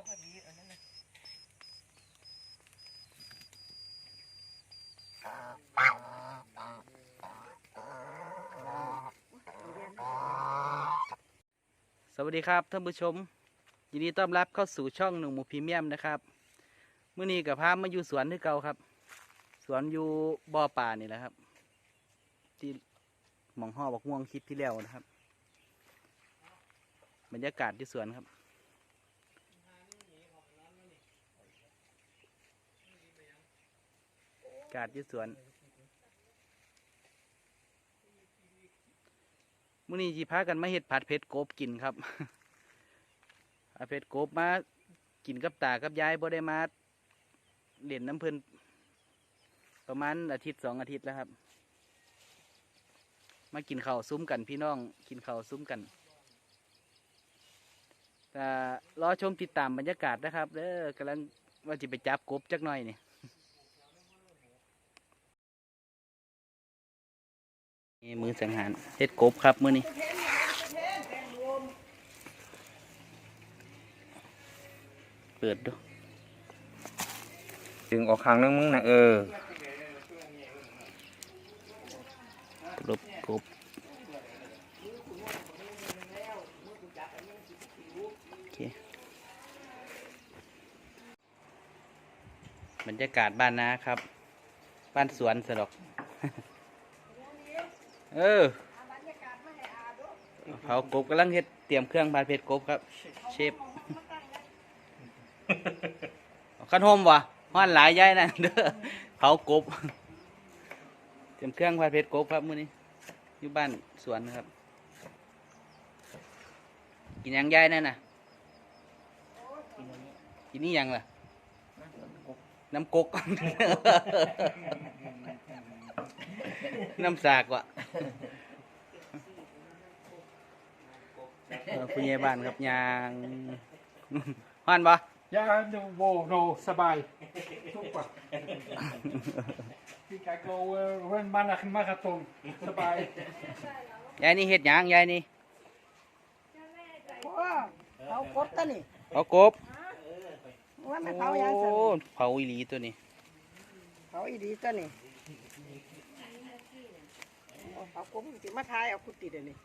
จะพอดีอันนั้นนะสวัสดีครับท่านผู้ชม ยินดีต้อนรับเข้าสู่ช่องหนึ่งหมูพรีเมียมนะครับเมื่อนี้กับพามาอยู่สวนที่เก่าครับ สวนอยู่บ่อป่านี่แหละครับ ที่หมองห่อบักม่วงคลิปที่แล้วนะครับ บรรยากาศที่สวนครับ อา กาศที่สวนมื่อนี้จีพากันมาเห็ดผัดเผ็ดกบกินครับผัดเผ็ดกบมากินกับตากับยายบ่ได้มาเล่นน้ำเพลินประมาณอาทิตย์สองอาทิตย์แล้วครับ มากินข้าวซุ้มกันพี่น้องกินข้าวซุ้มกันแต่รอชมติดตามบรรยากาศนะครับเด้อกำลังว่าจะไปจับกบจักหน่อยนี่ นี่มือสังหารเฮ็ดกบครับมือนี้เปิดดูดึงออกข้างนึงมึงนะเออกบกบโอเคบรรยากาศบ้านนาครับ บ้านสวนสะดอก เออเผากบกำลังเฮ็ดเตรียมเครื่องบาดเผ็ดกบครับ เชฟขั้นโฮมวะห้อนหลายย้ายนะเด้อเผากบ เตรียมเครื่องผัดเผ็ดกบครับมื้อนี้อยู่บ้านสวนนะครับ กินหยังยายนั่นน่ะกินนี่ยังล่ะน้ำกกน้ำสากว่ะ เออผู้ใหญ่บ้านครับยางฮ้อนปะยาดูโวโนสบายทุกปะพี่กาโกเว้นมานักมาราธอนสบายยายนี่เฮ็ดหยังยายนี่ว้าเขากดตัวนี่เอากบว่ามันเผายังสันโอ้เผาอีหลีตัวนี้เผาอีดีตัวนี่ โอ้เผากบสิมาทายเอาคุติเดี๋ยวนี้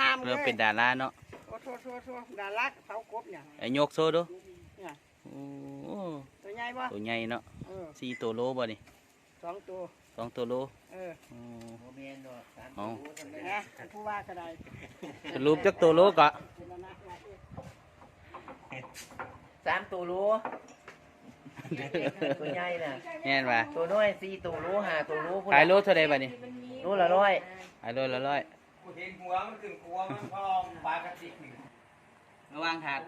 ห้ามเลเริ่มยเป็นดาราเนาะโอ้โทษโทษโทษดารักเผากบเนี่ยไอ้ยกโซ่ดูเนี่ยโอ้ตัวใหญ่ปะตัวใหญ่เนาะเออสี่ตัวโลบ่นี่สองตัว สองตัวโลเออโอ้เอานะผู้ว่าก็ได้สรุปจักตัวโลก็เป็นอนักนะเอ้ยสามตัวรู้ตัวใหญ่น่ะแน่นว่ะตัวน้อยสี่ตัวรู้ห้าตัวรู้พุ่นขายโลเท่าใดบ่นี่ รู้ละร้อยขายโลละร้อยเห็นหัวมันขึ้นหัวมันพอปลากระติกหนึ่งระวังถาด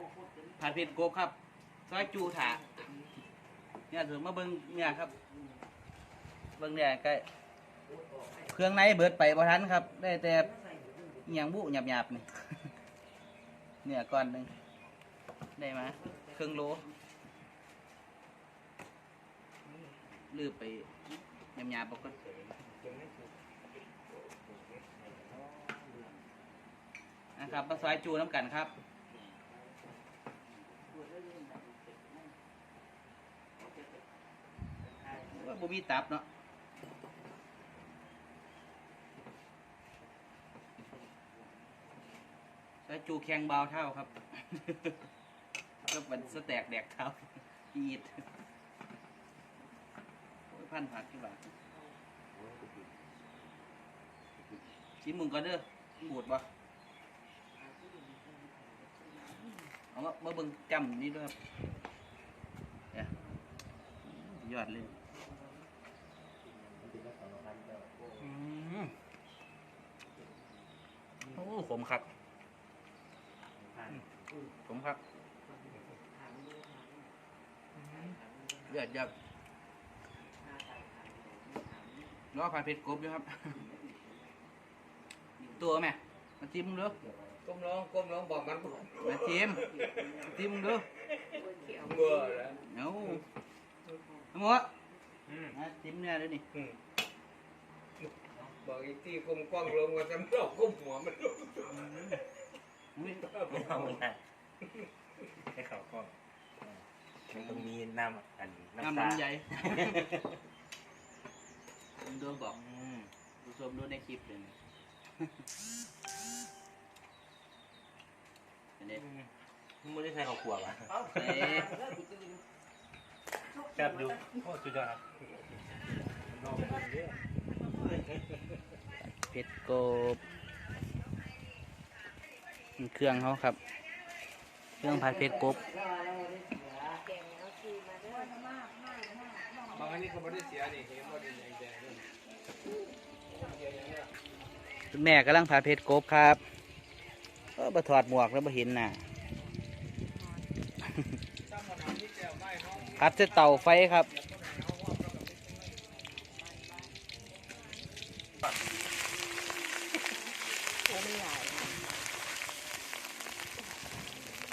ผัดเผ็ดกบครับซอยจูถาดเนี่ยถึงมาเบิ่งเนี่ยครับ เบิ่งเนี่ยก็เครื่องในเบิดไปบ่ทันครับ ได้แต่อหย่างบุหยาบๆนี่เนี่ยก้อนหนึงได้มาครึ่งโลลืบไปหยาบๆปกติ นะครับมาซอยจูน้ำกันครับว่าบ่มีตับเนาะใช้จูแข็งเบาเท่าครับก็เป็นสแต็กแดกเท้าอีดโอ้ยพันผักที่บ้านชิมมึงก็เด้อบูดบ่ เอามามาเบิ่งจำนี่ด้วยครับเนี่ยยอดเลยอืมโอ้ขมครับอืมขมครับเดือดยับรอผัดเผ็ดกบอยู่ครับ ตัวแม่มาจิ้มด้อ ก้มลงก้มลงบอกมันมาจิ้มจิ้มมึงเด้อเบื่อแล้วเอาเอาหมดมาจิ้มเนี่ยเด้อนี่บอกอีกที่ก้มกล้องลงมาจำลองก้มหัวมันลงอุ้ยเอาละไอ้ให้เขาก็มันต้องมีน้ำอันน้ำน้ำตาลำไยผมดูบอกอืมผู้ชมดูในคลิปเลย นี่อันนี้มึงไม่ได้ใช้ข้าวคั่วป่ะเอ๊ะแซ่บอยู่โอ้สุดยอดครับเผ็ดกบนี่เครื่องเขาครับ เครื่องผัดเผ็ดกบ บางอันนี้เขาไม่ได้เสียนี่เห็นบ่ได้แดงๆนี่คุณแม่กำลังผัดเผ็ดกบครับ เออบ่ถอดหมวกแล้วบ่เห็นหน่ะผัดเส้เตาไฟครับ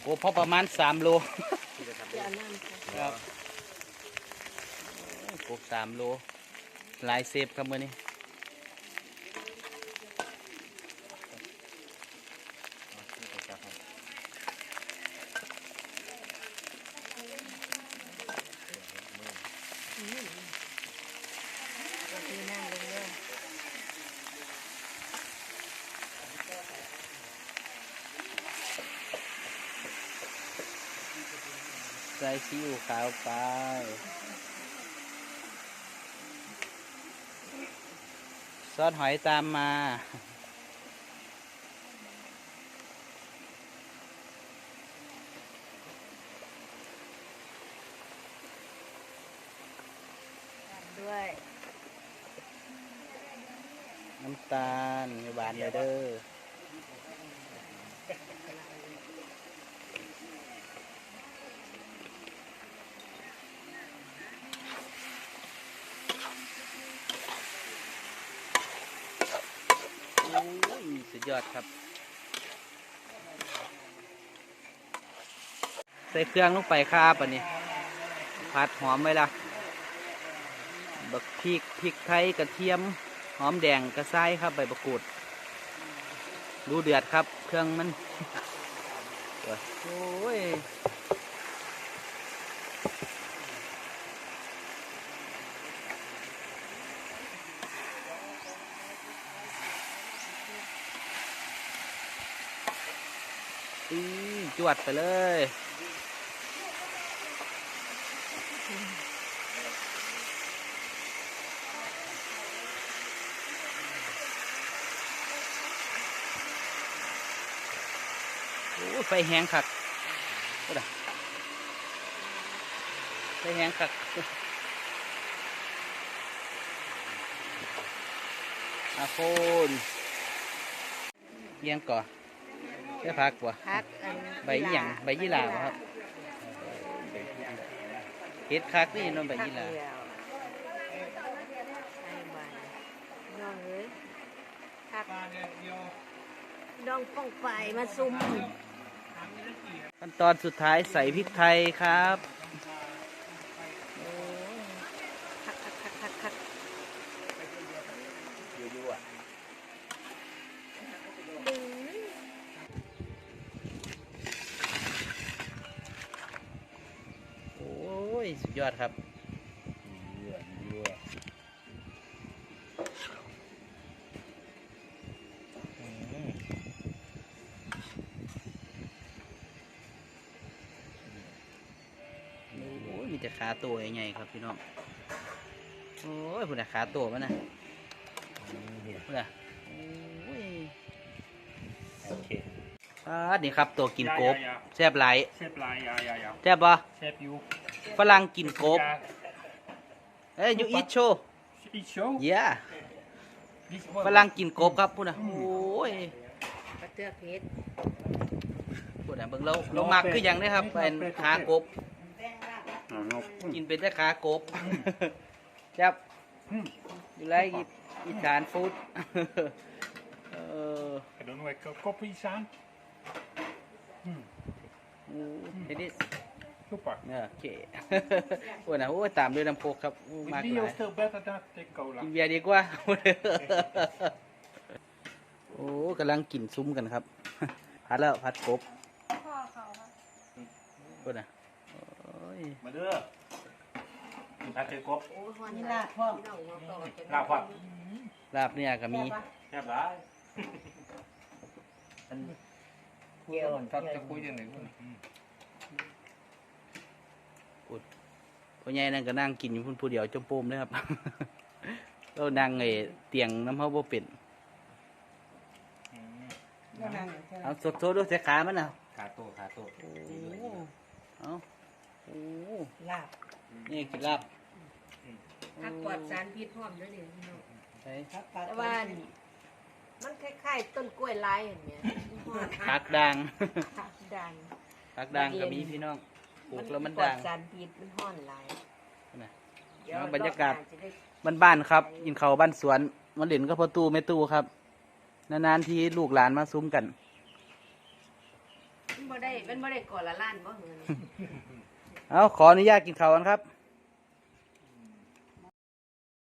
โอ้พอประมาณสามโลครับกบสามโลลายเซฟครับมื่อนี้ ซีอิ๊วขาวไป ซอสหอยตามมาด้วยน้ำตาลอย่าหวานเลยเด้อโอ้ ยอดครับ ใส่เครื่องลงไปครับอันนี้ผัดหอมไว้ละบักพริกพริกไทยกระเทียม หอมแดงกระไซครับใบประกูดดูเดือดครับ เครื่องมัน โอ้ย อีจวดไปเลยโอ้ไฟแห้งคักก็ได้ไฟแห้งคักอาโคนเลี้ยงก่อ ได้พักบ่พักอันใบยี่หยังใบยี่หร่าบ่ครับเฮ็ดคักนี่เน้องใบยี่หร่าพักแล้วไอ้บ้านน้องเอ้ยพักน้องป้องไปมาซุ่มขั้นตอนสุดท้ายใส่พริกไทยครับคักคักคักคักคักยั่วๆอะ โอ้ ยสุดยอดครับยั่วยั่วอืมโอ้ยมีแต่ขาตัวใหญ่ๆครับพี่น้อง โอ้ยพุ่นน่ะขาตัวมันน่ะนี่พุ่นน่ะโอ้ยโอเคอ่านี่ครับตัวกินกบยาแซ่บหลายๆเชฟลายยายายาแซ่บปะเชฟยู ฝรั่งกินกบเอ้ยยูอีทโชอีโชว์เย้ฝรั่งกินกบครับพุ่นน่ะโอ้ยกระเตือกเพชรพุ่นน่ะเบิ่งเราเรามักคือหยังเด้อครับเป็นขากบ กินเป็นแต่ขากบแซ่บอยู่ไรอีอีสานฟู้ดเออ I don't know where koppie zijn. โอ้เทนนิส Super. เนี่ยโอเคโอ้ยนะโอ้ยตามด้วยน้ำโคกครับโอ้มาก With ห Dio ลาย still better than take cola. กินเบียร์ดีกว่า โอ้กำลังกินซุ้มกันครับ พัดแล้วพัดกบเอพุ่นน่ะโอ้ยมาเด้อผัดเผ็ดกบโอ้ยฮอนนี่ลาบพ่อมน้องหัวโตจะลาบพ่อมลาบเนี่ยก็มีแซ่บหลายเกี่ยวครับจะคุยยังไงกู พ่อใหญ่นั่นก็นั่งกินอยู่พุ่นผู้เดียวจมโปมเลยครับเรานั่งไอ้เตียงน้ำเฮาบ่เป็นเอาสดโทษด้วยเสียขามันน่ะขาโตขาโตเอาโอ้ลาบนี่กินลาบผักปลอดสารพิษพร้อมด้วยนี่พี่น้องใช่แต่ว่ามันคล้ายๆต้นกล้วยลายเห็นไหมฮอนผักด่างผักดังผักด่างก็มีพี่น้อง ปลูกแล้วมันปลอด่าดงสารพิษมันห้อนลายน่ะเดี๋ยวเอาบรรยากาศ อบหน้จะได้บ้านๆครับกินข้าวบ้านสวนมาเล่นก็พอตู้แม่ตู้ครับ นานๆที่ลูกหลานมาซุ้มกัน มันบ่ได้มันบ่ได้ก่อละล้านบ่เงิน เอาขออนุญาตกินข้าวกันครับ